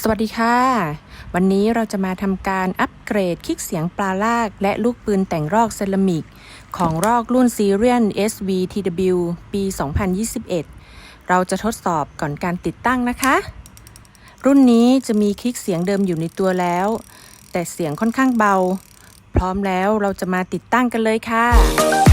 สวัสดีค่ะ วันนี้เราจะมาทำการอัปเกรดคลิกเสียงปลาลาก และลูกปืนแต่งรอกเซรามิก ของรอกรุ่นซีเรียน SVTW ปี 2021 เราจะทดสอบก่อนการติดตั้งนะคะ รุ่นนี้จะมีคลิกเสียงเดิมอยู่ในตัวแล้ว แต่เสียงค่อนข้างเบา พร้อมแล้วเราจะมาติดตั้งกันเลยค่ะ